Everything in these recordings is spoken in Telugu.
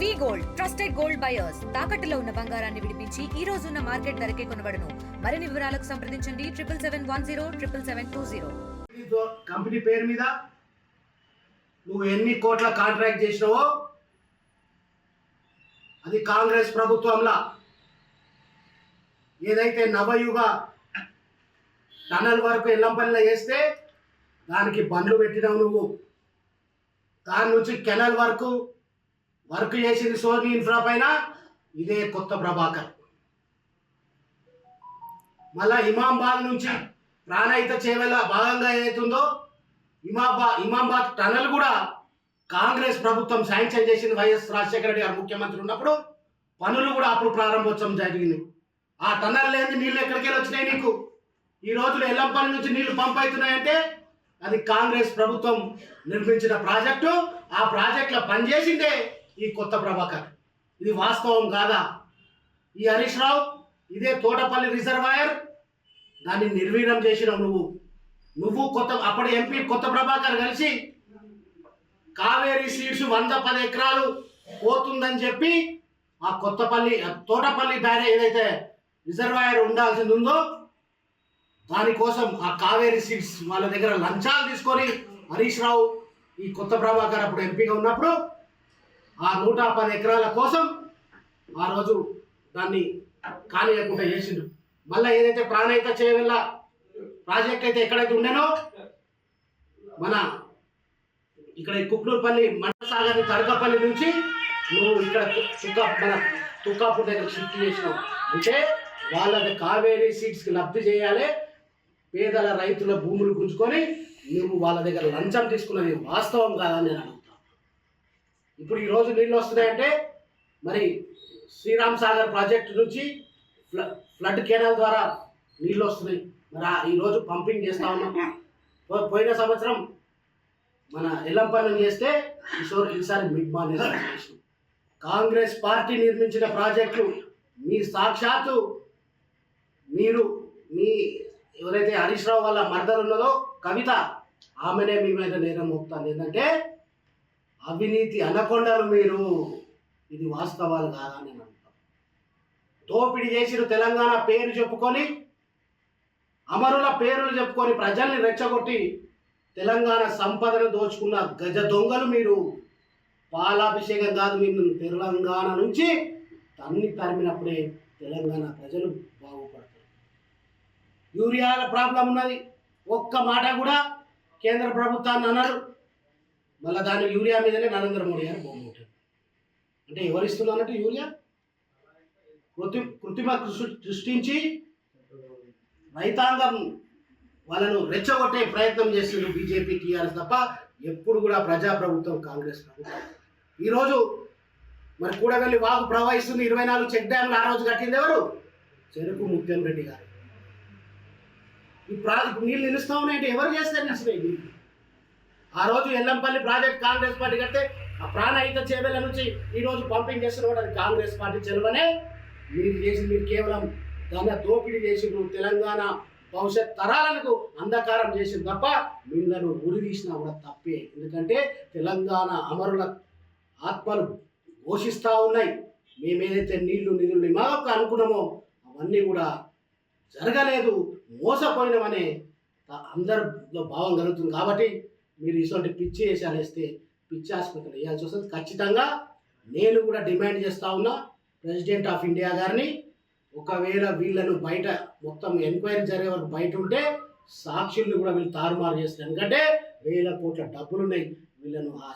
V gold trusted gold buyers తాకట్టులో ఉన్న బంగారాన్ని విడిపించి ఈ రోజు ఉన్న మార్కెట్ ధరకే కొనబడను. మరిన్ని వివరాలకు సంప్రదించండి. Triple seven one zero triple seven two zero company పేరు మీద నువ్వు ఎన్ని కోట్ల కాంట్రాక్ట్ చేసినావో అది కాంగ్రెస్ ప్రభుత్వంలా. ఏదైతే నవయుగ టనల్ వరకు ఎల్లంపల్లిలో వేస్తే దానికి బండ్లు పెట్టినావు నువ్వు. దాని నుంచి కెనల్ వరకు వర్క్ చేసింది సోనీ ఇన్ఫ్రా పైన ఇదే కొత్త ప్రభాకర్. మళ్ళా ఇమాంబాద్ నుంచి ప్రాణహిత చేవల భాగంగా ఏదైతుందో ఇమాబా ఇమాంబాద్ టనల్ కూడా కాంగ్రెస్ ప్రభుత్వం శాంక్షన్ చేసింది వైఎస్ రాజశేఖర రెడ్డి గారు ముఖ్యమంత్రి ఉన్నప్పుడు. పనులు కూడా అప్పుడు ప్రారంభోత్సవం జరిగింది. ఆ టనల్ లేని నీళ్ళు ఎక్కడికి వచ్చినాయి నీకు? ఈ రోజులు ఎల్లంపల్లి నుంచి నీళ్ళు పంప్ అవుతున్నాయంటే అది కాంగ్రెస్ ప్రభుత్వం నిర్మించిన ప్రాజెక్టు. ఆ ప్రాజెక్టులో పనిచేసిందే ఈ కొత్త ప్రభాకర్. ఇది వాస్తవం కాదా? ఈ హరీష్ రావు ఇదే తోటపల్లి రిజర్వాయర్? దాన్ని నిర్వీర్యం చేసినావు నువ్వు. నువ్వు కొత్త అప్పటి ఎంపీ కొత్త ప్రభాకర్ కలిసి కావేరీ సీడ్స్ వంద పది ఎకరాలు పోతుందని చెప్పి ఆ కొత్తపల్లి ఆ తోటపల్లి బ్యారేజ్ ఏదైతే రిజర్వాయర్ ఉండాల్సింది ఉందో దానికోసం ఆ కావేరీ సీడ్స్ వాళ్ళ దగ్గర లంచాలు తీసుకొని హరీష్ రావు ఈ కొత్త ప్రభాకర్ అప్పుడు ఎంపీగా ఉన్నప్పుడు ఆ నూట పది ఎకరాల కోసం ఆ రోజు దాన్ని కానియకుండా చేసిండు. మళ్ళీ ఏదైతే ప్రాణయిత చేయవల్ల ప్రాజెక్ట్ అయితే ఎక్కడైతే ఉండేనో మన ఇక్కడ ఈ కుక్నూరుపల్లి మండసాగర్ తడకపల్లి నుంచి నువ్వు ఇక్కడ తుక్క మన తుకాపూర్ దగ్గర షిఫ్ట్ చేసినావు. అంటే వాళ్ళకి కావేరీ సీట్స్కి లబ్ధి చేయాలి. పేదల రైతుల భూములు గుంజుకొని నువ్వు వాళ్ళ దగ్గర లంచం తీసుకున్నది వాస్తవం కాదని నేను ఇప్పుడు ఈరోజు నీళ్ళు వస్తున్నాయంటే మరి శ్రీరామ్ సాగర్ ప్రాజెక్టు నుంచి ఫ్ల- ఫ్లడ్ కెనాల్ ద్వారా నీళ్ళు వస్తున్నాయి. మరి ఈరోజు పంపింగ్ చేస్తా ఉన్నాం. పోయిన సంవత్సరం మన ఎల్లంపల్లి చేస్తే ఈసారి ఈసారి మిడ్ మార్నింగ్ కాంగ్రెస్ పార్టీ నిర్మించిన ప్రాజెక్టులు మీ సాక్షాత్తు మీరు మీ ఎవరైతే హరీష్ రావు వాళ్ళ మర్దలు ఉన్నదో కవిత ఆమెనే మీ మీద నేరం మోపుతాను ఏంటంటే అవినీతి అనకొండలు మీరు. ఇది వాస్తవాలు కాదా నేను అంటాను దోపిడీ చేసిన తెలంగాణ పేరు చెప్పుకొని అమరుల పేర్లు చెప్పుకొని ప్రజల్ని రెచ్చగొట్టి తెలంగాణ సంపదను దోచుకున్న గజ దొంగలు మీరు. పాలాభిషేకం కాదు మీరు తెలంగాణ నుంచి తన్ని తరిమినప్పుడే తెలంగాణ ప్రజలు బాగుపడతారు. యూరియాల ప్రాబ్లం ఉన్నది. ఒక్క మాట కూడా కేంద్ర ప్రభుత్వాన్ని అన్నారు మళ్ళీ దాని యూరియా మీదనే నరేంద్ర మోడీ గారు బొమ్మ అంటే అంటే ఎవరిస్తున్నట్టు యూరియా? కృతి కృత్రిమ సృష్టించి రైతాంగం వాళ్ళను రెచ్చగొట్టే ప్రయత్నం చేస్తుంది బీజేపీ టీఆర్ఎస్ తప్ప ఎప్పుడు కూడా ప్రజాప్రభుత్వం కాంగ్రెస్ ప్రభుత్వం. ఈరోజు మరి కూడవెల్లి వాగు ప్రవహిస్తుంది. ఇరవై నాలుగు చెక్ డ్యామ్లు ఆ రోజు కట్టింది ఎవరు? చెరుకు ముత్యం రెడ్డి గారు. ఈ ప్రా నీళ్ళు నిలుస్తా ఉన్నాయంటే ఎవరు చేస్తే నిలిచినాయి నీళ్ళు ఆ రోజు ఎల్లంపల్లి ప్రాజెక్ట్ కాంగ్రెస్ పార్టీ కడితే ఆ ప్రాణహిత చేబెల నుంచి ఈ రోజు పంపింగ్ చేస్తున్న అది కాంగ్రెస్ పార్టీ చెలవనే మీరు చేసి మీరు కేవలం ధన దోపిడీ చేసి తెలంగాణ భవిష్యత్ తరాలకు అంధకారం చేసిన తప్ప మిమ్మల్ని ఉరిదీసినా కూడా తప్పే. ఎందుకంటే తెలంగాణ అమరుల ఆత్మలు ఘోషిస్తూ ఉన్నాయి. మేమేదైతే నీళ్ళు నిధులు మాకు అనుకున్నామో అవన్నీ కూడా జరగలేదు మోసపోయినామనే అందరిలో భావం కలుగుతుంది. కాబట్టి మీరు ఇటువంటి పిచ్చి వేసాలు వేస్తే పిచ్చి ఆసుపత్రి వేయాల్సి వస్తుంది. ఖచ్చితంగా నేను కూడా డిమాండ్ చేస్తా ఉన్నా ప్రెసిడెంట్ ఆఫ్ ఇండియా గారిని ఒకవేళ వీళ్ళను బయట మొత్తం ఎంక్వైరీ జరిగే వరకు బయట ఉంటే సాక్షుల్ని కూడా వీళ్ళు తారుమారు చేస్తారు. ఎందుకంటే వేల కోట్ల డబ్బులు ఉన్నాయి వీళ్ళను ఆ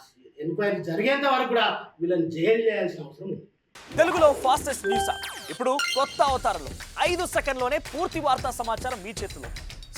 ఎంక్వైరీ జరిగేంత వరకు కూడా వీళ్ళని జైలు చేయాల్సిన అవసరం ఉంది. తెలుగులో ఫాస్టెస్ట్ న్యూస్ ఇప్పుడు కొత్త అవతారంలో ఐదు సెకండ్లోనే పూర్తి వార్తా సమాచారం మీ చేతిలో.